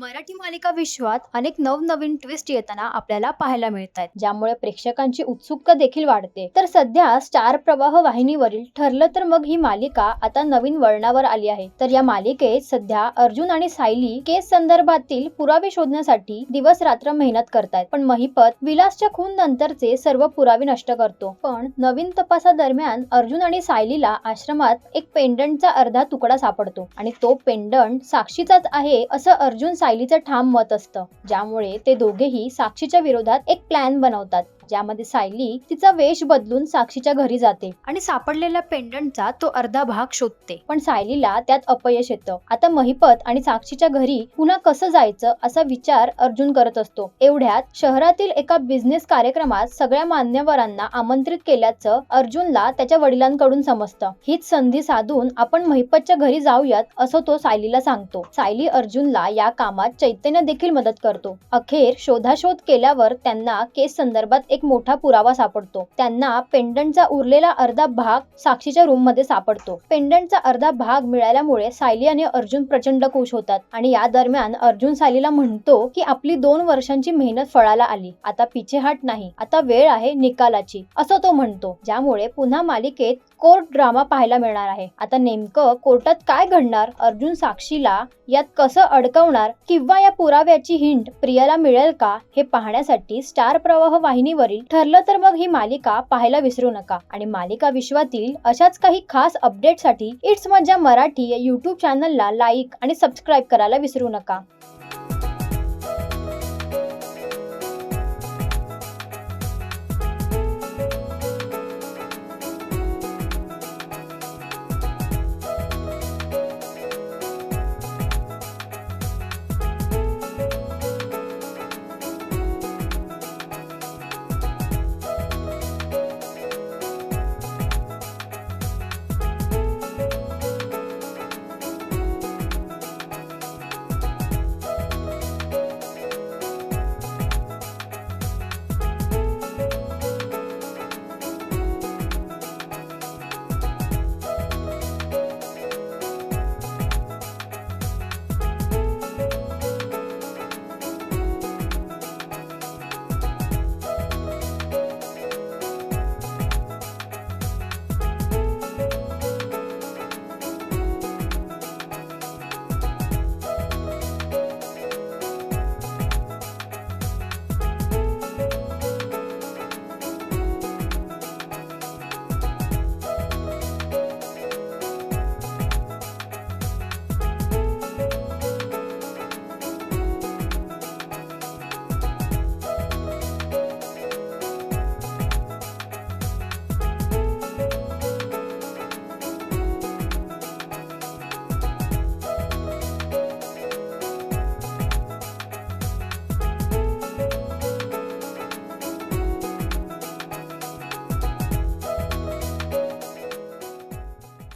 मराठी मालिका विश्वात अनेक नवनवीन ट्विस्ट येताना आपल्याला पाहायला मिळत आहेत ज्यामुळे प्रेक्षकांची उत्सुकता देखील वाढते. तर सध्या स्टार प्रवाह वाहिनीवरील ठरलं तर मग ही मालिका आता नवीन वळणावर आली आहे. तर या मालिकेत सध्या अर्जुन आणि सायली केस संदर्भातील पुरावे शोधण्यासाठी दिवस रात्र मेहनत करतायत. पण महिपत विलासच्या खून नंतरचे सर्व पुरावे नष्ट करतो. पण नवीन तपासादरम्यान अर्जुन आणि सायलीला आश्रमात एक पेंडंटचा अर्धा तुकडा सापडतो. आणि तो पेंडंट साक्षीचाच आहे असं अर्जुन सायलीचं ठाम मत असतं ज्यामुळे ते दोघेही साक्षीच्या विरोधात एक प्लॅन बनवतात. ज्यामध्ये सायली तिचा वेश बदलून साक्षीच्या घरी जाते. आणि सापडलेल्या पेंडंटचा तो अर्धा भाग शोधते. पण सायलीला त्यात अपयश येतं. आता महिपत आणि साक्षीच्या घरी पुन्हा कसं जायचं असा विचार अर्जुन करत असतो. एवढ्यात शहरातील एका बिझनेस कार्यक्रमात सगळ्या मान्यवरांना आमंत्रित केल्याचं अर्जुनला त्याच्या वडिलांकडून समजतं. हीच संधी साधून आपण महिपतच्या घरी जाऊयात असं तो सायलीला सांगतो. सायली अर्जुनला या कामात चैतन्य देखील मदत करतो. अखेर शोधाशोध केल्यावर त्यांना केस संदर्भात एक मोठा पुरावा सापडतो. त्यांना पेंडंटचा उरलेला अर्धा भाग साक्षीच्या रूममध्ये सापडतो. पेंडंटचा अर्धा भाग मिळाल्यामुळे सायली आणि अर्जुन प्रचंड खुश होतात आणि या दरम्यान अर्जुन सायलीला म्हणतो की आपली दोन वर्षांची मेहनत फळाला आली. आता पिछेहाट नाही. आता वेळ आहे निकालाची. असं तो म्हणतो. ज्यामुळे पुन्हा मालिकेत कोर्ट ड्रामा पाहायला मिळणार आहे. आता नेमकं कोर्टात काय घडणार? अर्जुन साक्षीला यात कसं अडकवणार? किंवा या पुराव्याची हिंट प्रियाला मिळेल का? हे पाहण्यासाठी स्टार प्रवाह वाहिनीवर वाहिनीवरील ठरलं तर मग ही मालिका पाहायला विसरू नका. आणि मालिका विश्वातील अशाच काही खास अपडेटसाठी इट्स मज्जा मराठी या युट्यूब चॅनलला लाईक आणि सबस्क्राईब करायला विसरू नका.